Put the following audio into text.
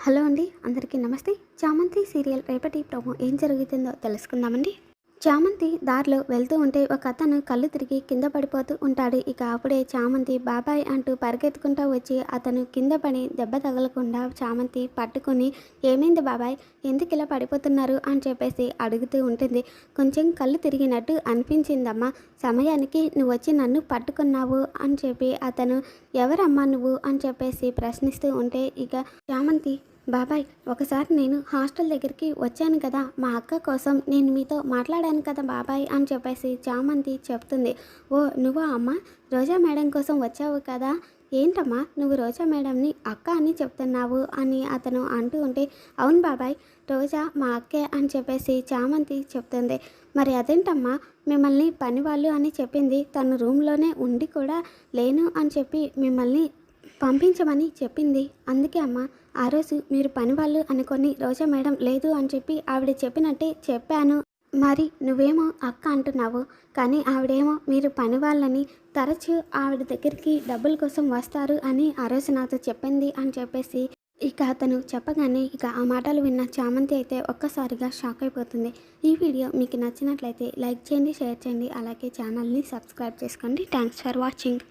Hello అండి అందరికీ నమస్తే. చామంతి సీరియల్ రేపటి ప్రోమో ఏం జరుగుతుందో తెలుసుకుందామండి. చామంతి దారిలో వెళ్తూ ఉంటే ఒక అతను కళ్ళు తిరిగి కింద పడిపోతూ ఉంటాడు. ఇక అప్పుడే చామంతి బాబాయ్ అంటూ పరిగెత్తుకుంటూ వచ్చి అతను కింద పడి దెబ్బ తగలకుండా చామంతి పట్టుకొని ఏమైంది బాబాయ్? ఎందుకు ఇలా పడిపోతున్నారు? అని చెప్పేసి అడుగుతూ ఉంటుంది. కొంచెం కళ్ళు తిరిగినట్టు అనిపించిందమ్మా. సమయానికి నువ్వు వచ్చి నన్ను పట్టుకున్నావు అని చెప్పి అతను ఎవరమ్మా నువ్వు? అని చెప్పేసి ప్రశ్నిస్తూ ఉంటే ఇక చామంతి బాబాయ్ ఒకసారి నేను హాస్టల్ దగ్గరికి వచ్చాను కదా మా అక్క కోసం నేను మీతో మాట్లాడాను కదా బాబాయ్ అని చెప్పేసి చామంతి చెప్తుంది. ఓ నువ్వు అమ్మ? రోజా మేడం కోసం వచ్చావు కదా? ఏంటమ్మా నువ్వు రోజా మేడంని అక్క అని చెప్తున్నావు అని అతను అంటూ ఉంటే అవును బాబాయ్ రోజా మా అక్కే అని చెప్పేసి చామంతి చెప్తుంది. మరి అదేంటమ్మా? మిమ్మల్ని పనివాళ్ళు అని చెప్పింది తను రూమ్లోనే ఉండి కూడా లేను అని చెప్పి మిమ్మల్ని పంపించమని చెప్పింది. అందుకే అమ్మా ఆ రోజు మీరు పని వాళ్ళు అనుకొని రోజా మేడం లేదు అని చెప్పి ఆవిడ చెప్పినట్టే చెప్పాను. మరి నువ్వేమో అక్క అంటున్నావు. కానీ ఆవిడేమో మీరు పని వాళ్ళని తరచూ ఆవిడ దగ్గరికి డబ్బుల కోసం వస్తారు అని ఆ రోజు నాతో చెప్పింది అని చెప్పేసి ఇక అతను చెప్పగానే ఇక ఆ మాటలు విన్న చామంతి అయితే ఒక్కసారిగా షాక్ అయిపోతుంది. ఈ వీడియో మీకు నచ్చినట్లయితే లైక్ చేయండి షేర్ చేయండి అలాగే ఛానల్ని సబ్స్క్రైబ్ చేసుకోండి. Thanks for watching.